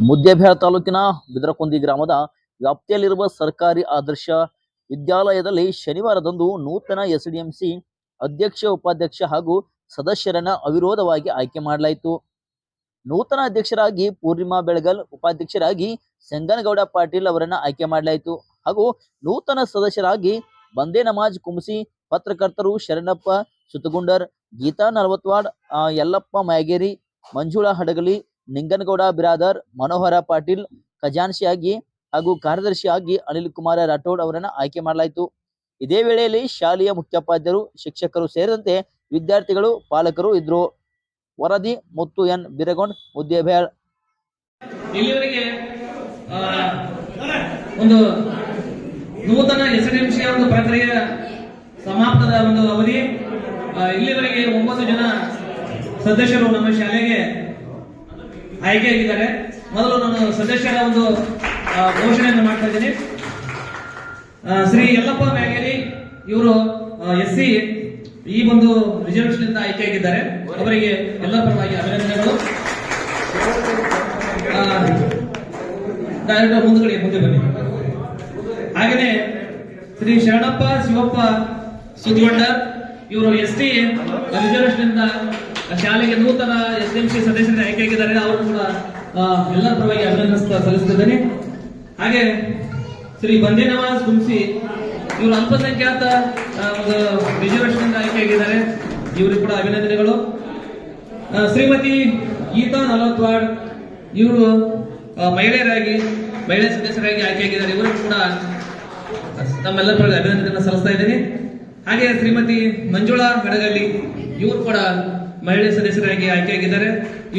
ಮುದ್ದೇಬಿಹಾಳ ತಾಲೂಕಿನ ಬಿದರಕೊಂದಿ ಗ್ರಾಮದ ವ್ಯಾಪ್ತಿಯಲ್ಲಿರುವ ಸರ್ಕಾರಿ ಆದರ್ಶ ವಿದ್ಯಾಲಯದಲ್ಲಿ ಶನಿವಾರದಂದು ನೂತನ ಎಸ್ಡಿಎಂಸಿ ಅಧ್ಯಕ್ಷ, ಉಪಾಧ್ಯಕ್ಷ ಹಾಗೂ ಸದಸ್ಯರನ್ನ ಅವಿರೋಧವಾಗಿ ಆಯ್ಕೆ ಮಾಡಲಾಯಿತು. ನೂತನ ಅಧ್ಯಕ್ಷರಾಗಿ ಪೂರ್ಣಿಮಾ ಬೆಳಗಲ್, ಉಪಾಧ್ಯಕ್ಷರಾಗಿ ಸಂಗನಗೌಡ ಪಾಟೀಲ್ ಅವರನ್ನ ಆಯ್ಕೆ ಮಾಡಲಾಯಿತು. ಹಾಗೂ ನೂತನ ಸದಸ್ಯರಾಗಿ ಬಂದೇ ನಮಾಜ್ ಕುಮಸಿ ಪತ್ರಕರ್ತರು ಶರಣಪ್ಪ ಸುತಗುಂಡರ್ ಗೀತಾ ನಲವತ್ವಾಡ್ ಯಲ್ಲಪ್ಪ ಮ್ಯಾಗೇರಿ, ಮಂಜುಳಾ ಹಡಗಲಿ, ನಿಂಗನಗೌಡ ಬಿರಾದರ್, ಮನೋಹರ ಪಾಟೀಲ್ ಖಜಾನ್ಸಿಯಾಗಿ ಹಾಗೂ ಕಾರ್ಯದರ್ಶಿಯಾಗಿ ಅನಿಲ್ ಕುಮಾರ ರಾಠೋಡ್ ಅವರನ್ನ ಆಯ್ಕೆ ಮಾಡಲಾಯಿತು. ಇದೇ ವೇಳೆಯಲ್ಲಿ ಶಾಲೆಯ ಮುಖ್ಯೋಪಾಧ್ಯಾಯರು, ಶಿಕ್ಷಕರು ಸೇರಿದಂತೆ ವಿದ್ಯಾರ್ಥಿಗಳು, ಪಾಲಕರು ಇದ್ರು ವರದಿ ಮುತ್ತು ಎನ್. ಬಿರಗೊಂಡ್ ಮುದ್ದೇಬೇಳ್ ಇಲ್ಲಿವರೆಗೆ ಒಂದು ನೂತನ ಎಸ್ಡಿಎಂಸಿಯ ಒಂದು ಪ್ರಕ್ರಿಯೆ ಸಮಾಪ್ತದ ಒಂದು ಅವಧಿ. ಇಲ್ಲಿವರೆಗೆ ಒಂಬತ್ತು ಜನ ಸದಸ್ಯರು ನಮ್ಮ ಶಾಲೆಗೆ ಆಯ್ಕೆಯಾಗಿದ್ದಾರೆ. ಮೊದಲು ನಾನು ಸದಸ್ಯರ ಒಂದು ಘೋಷಣೆಯನ್ನು ಮಾಡ್ತಾ ಇದ್ದೀನಿ. ಶ್ರೀ ಯಲ್ಲಪ್ಪ ಮ್ಯಾಗೇರಿ ಇವರು ಎಸ್ ಸಿ ಈ ಒಂದು ರಿಸರ್ವೇಶನ್ ಇಂದ ಆಯ್ಕೆಯಾಗಿದ್ದಾರೆ. ಅವರಿಗೆ ಎಲ್ಲ ಪರವಾಗಿ ಅಭಿನಂದನೆಗಳು. ಡೈರೆಕ್ಟರ್ ಮುಂದುಗಡೆ ಮುಂದೆ ಬನ್ನಿ. ಹಾಗೇನೆ ಶ್ರೀ ಶರಣಪ್ಪ, ಶಿವಪ್ಪ ಸುದ್ಗೊಂಡ ಇವರು ಎಸ್ ಟಿ ರಿಸರ್ವೇಶನ್ ಇಂದ ಶಾಲೆಗೆ ನೂತನ ಎಸ್ ಎಂ ಸಿ ಸದಸ್ಯರ ಆಯ್ಕೆಯಾಗಿದ್ದಾರೆ. ಅವರು ಕೂಡ ಎಲ್ಲ ಪರವಾಗಿ ಅಭಿನಂದಿಸ್ತಾ ಸಲ್ಲಿಸ್ತಿದ್ದೇನೆ ಹಾಗೆ ಶ್ರೀ ಬಂದಿ ನವಾಜ್ ಗುಂಸಿ ಇವರು ಅಲ್ಪಸಂಖ್ಯಾತ ಒಂದು ರಿಸರ್ವೇಶನ್ ಆಯ್ಕೆ ಆಗಿದ್ದಾರೆ. ಇವರಿಗೆ ಕೂಡ ಅಭಿನಂದನೆಗಳು. ಶ್ರೀಮತಿ ಗೀತಾ ನಲವತ್ವಾಡ್, ಇವರು ಮಹಿಳೆಯರಾಗಿ, ಮಹಿಳಾ ಸದಸ್ಯರಾಗಿ ಆಯ್ಕೆಯಾಗಿದ್ದಾರೆ ಇವರಿಗೂ ಕೂಡ ತಮ್ಮೆಲ್ಲರ ಪರವಾಗಿ ಅಭಿನಂದನೆಯನ್ನು ಸಲ್ಲಿಸ್ತಾ ಇದ್ದೀನಿ. ಹಾಗೆ ಶ್ರೀಮತಿ ಮಂಜುಳಾ ಬೆಳಗಲ್ಲಿ ಇವರು ಕೂಡ ಮಹಿಳೆ ಸದಸ್ಯರಾಗಿ ಆಯ್ಕೆಯಾಗಿದ್ದಾರೆ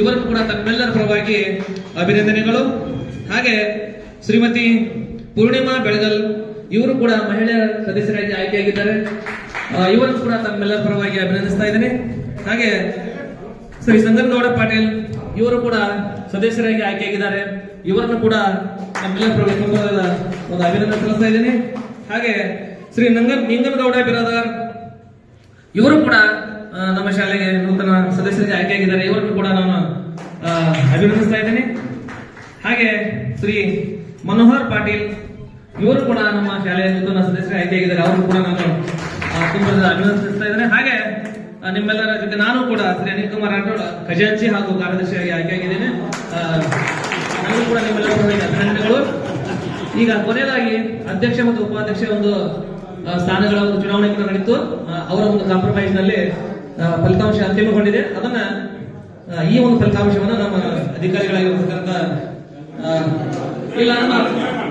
ಇವರು ಕೂಡ ತಮ್ಮೆಲ್ಲರ ಪರವಾಗಿ ಅಭಿನಂದನೆಗಳು. ಹಾಗೆ ಶ್ರೀಮತಿ ಪೂರ್ಣಿಮಾ ಬೆಳಗಲ್ ಇವರು ಕೂಡ ಮಹಿಳೆಯ ಸದಸ್ಯರಾಗಿ ಆಯ್ಕೆಯಾಗಿದ್ದಾರೆ. ಇವರು ಕೂಡ ತಮ್ಮೆಲ್ಲರ ಪರವಾಗಿ ಅಭಿನಂದಿಸ್ತಾ ಇದ್ದೀನಿ. ಹಾಗೆ ಶ್ರೀ ಸಂಗನಗೌಡ ಪಾಟೀಲ್, ಇವರು ಕೂಡ ಸದಸ್ಯರಾಗಿ ಆಯ್ಕೆಯಾಗಿದ್ದಾರೆ. ಇವರನ್ನು ಕೂಡ ತಮ್ಮೆಲ್ಲರ ಒಂದು ಅಭಿನಂದನೆ ಸಲ್ಲಿಸ್ತಾ ಇದ್ದೀನಿ. ಹಾಗೆ, ಶ್ರೀ ನಂಗನ್ ನಿಂಗನಗೌಡ ಬಿರಾದಾರ್, ಇವರು ಕೂಡ ನಮ್ಮ ಶಾಲೆಗೆ ನೂತನ ಸದಸ್ಯರಿಗೆ ಆಯ್ಕೆಯಾಗಿದ್ದಾರೆ. ಇವರನ್ನು ಕೂಡ ನಾನು ಅಭಿನಂದಿಸ್ತಾ ಇದ್ದೀನಿ. ಹಾಗೆ, ಶ್ರೀ ಮನೋಹರ್ ಪಾಟೀಲ್ ಇವರು ಕೂಡ ನಮ್ಮ ಶಾಲೆಯ ನೂತನ ಆಯ್ಕೆ ಆಗಿದ್ದಾರೆ. ಅವರು ಕೂಡ ನಾನು ತುಂಬಾ ಅಭಿನಂದಿಸ್ತಾ ಇದ್ದೇನೆ ಹಾಗೆ ನಿಮ್ಮೆಲ್ಲರ ಜೊತೆ ನಾನು ಕೂಡ ಶ್ರೀ ಅನಿಲ್ ಕುಮಾರ್ ರಾಠೋಡ್, ಖಜಾಂಚಿ ಹಾಗೂ ಕಾರ್ಯದರ್ಶಿಯಾಗಿ ಆಯ್ಕೆಯಾಗಿದ್ದೇನೆ ಆಗಿದ್ದೇನೆ. ನನಗೂ ಕೂಡ ನಿಮ್ಮೆಲ್ಲರ ಅಭಿನಂದನೆಗಳು. ಈಗ ಕೊನೆಯದಾಗಿ ಅಧ್ಯಕ್ಷ ಮತ್ತು ಉಪಾಧ್ಯಕ್ಷ ಒಂದು ಸ್ಥಾನಗಳ ಒಂದು ಚುನಾವಣೆ ಕೂಡ ನಡೀತು. ಅವರ ಒಂದು ಕಾಂಪ್ರಮೈಸ್ನಲ್ಲಿ ಫಲಿತಾಂಶ ಅಂತಿಮಗೊಂಡಿದೆ ಅದನ್ನ ಈ ಒಂದು ಫಲಿತಾಂಶವನ್ನು ನಮ್ಮ ಅಧಿಕಾರಿಗಳಾಗಿರ್ತಕ್ಕಂಥ ಇಲ್ಲ, ನಮ್ಮ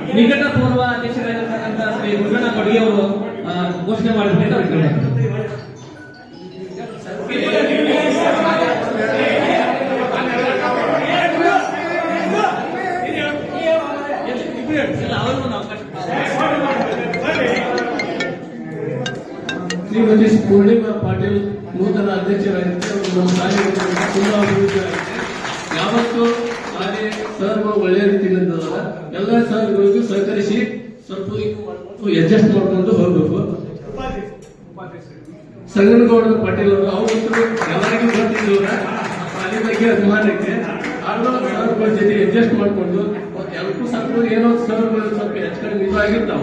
ನಿಕಟ ಪೂರ್ವ ಅಧ್ಯಕ್ಷರಾಗಿರ್ತಕ್ಕಂಥ ಶ್ರೀ ಗುರುಗಣ ಕೊಡುಗೆ ಅವರು ಘೋಷಣೆ ಮಾಡಿದ್ರೆ. ಶ್ರೀಮತಿ ಪೂರ್ಣಿಮಾ ಪಾಟೀಲ್ ನೂತನ ಅಧ್ಯಕ್ಷರಾಗಿದ್ದಾರೆ ನಮ್ಮ ಶಾಲೆಗೆ ತುಂಬಾ ಯಾವತ್ತೂ ಶಾಲೆ ಸರ್ಗಳು ಒಳ್ಳೆ ರೀತಿಯಿಂದ ಎಲ್ಲ ಸಂಘಗಳಿಗೂ ಸಹಕರಿಸಿ ಸ್ವಲ್ಪ ಅಡ್ಜಸ್ಟ್ ಮಾಡ್ಕೊಂಡು ಹೋಗ್ಬೇಕು. ಸಂಗನಗೌಡ ಪಾಟೀಲ್ ಅವರು ಅವತ್ತು ಎಲ್ಲರಿಗೂ ಗೊತ್ತಿದ್ದವ್ರ ಶಾಲೆ ಬಗ್ಗೆ ಅಭಿಮಾನಕ್ಕೆ ಸರ್ಗಳ ಜೊತೆ ಅಡ್ಜಸ್ಟ್ ಮಾಡ್ಕೊಂಡು ಎಲ್ಲಕ್ಕೂ ಸ್ವಲ್ಪ ಏನೋ ಸರ್ಗಳು ಸ್ವಲ್ಪ ಹೆಚ್ಚು ಆಗಿರ್ತಾವ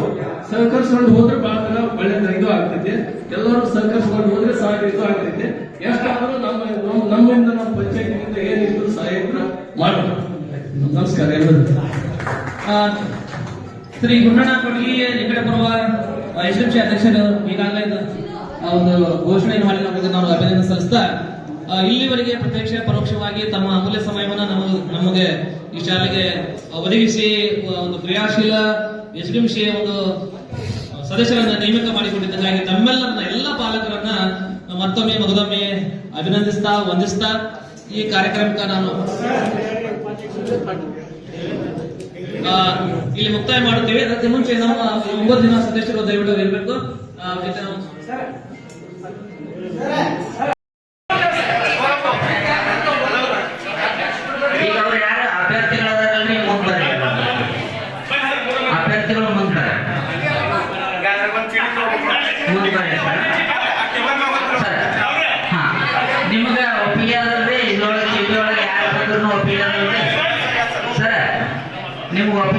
ಸಹಕರಿಸ್ಕೊಂಡು ಹೋದ್ರೆ ಬಹಳ ಒಳ್ಳೆ ಇದು ಆಗ್ತೈತೆ. ಎಲ್ಲರೂ ಸಹಕರಿಸ್ಕೊಂಡು ಹೋದ್ರೆ ಸಾಕು ಇದು ಆಗ್ತೈತೆ. ಎಷ್ಟಾದ್ರೂ ನಮ್ಮ ನಮ್ಮ- ನಮ್ಮಿಂದ ನಮ್ಮ ಪಂಚಾಯತಿನಿಂದ ಏನಿದ್ರು ಸಹಾಯ ಮಾಡೋಣ ನಮಸ್ಕಾರ ಎಲ್ಲರಿಗೂ ಶ್ರೀ ಗುಂಡಣ್ಣ ಕೊಡಗಿ ನಿಕಟ ಬರುವ ಎಸ್ಎಂಸಿ ಅಧ್ಯಕ್ಷರು ಈಗಾಗಲೇ ಒಂದು ಘೋಷಣೆ ಮಾಡಿ ನಮಗೆ ನಾವು ಅಭಿನಂದನೆ ಸಲ್ಲಿಸ್ತಾ ಇಲ್ಲಿವರೆಗೆ ಪ್ರತ್ಯಕ್ಷ ಪರೋಕ್ಷವಾಗಿ ತಮ್ಮ ಅಮೂಲ್ಯ ಸಮಯವನ್ನು ನಮ್ಮ ನಮಗೆ ಈ ಶಾಲೆಗೆ ಒದಗಿಸಿ ಒಂದು ಕ್ರಿಯಾಶೀಲ ಎಸ್ಡಿಎಂಸಿ ಒಂದು ಸದಸ್ಯರನ್ನ ನೇಮಕ ಮಾಡಿಕೊಂಡಿದ್ದಕ್ಕಾಗಿ ತಮ್ಮೆಲ್ಲರನ್ನ, ಎಲ್ಲ ಪಾಲಕರನ್ನ ಮತ್ತೊಮ್ಮೆ ಮಗದೊಮ್ಮೆ ಅಭಿನಂದಿಸ್ತಾ, ವಂದಿಸ್ತಾ, ಈ ಕಾರ್ಯಕ್ರಮಕ್ಕೆ ನಾನು ಇಲ್ಲಿ ಮುಕ್ತಾಯ ಮಾಡುತ್ತೇವೆ. ಅದಕ್ಕೆ ಮುಂಚೆ ನಮ್ಮ ಒಂಬತ್ತು ದಿನ ಸದಸ್ಯರು ದಯವಿಟ್ಟು ಇರಬೇಕು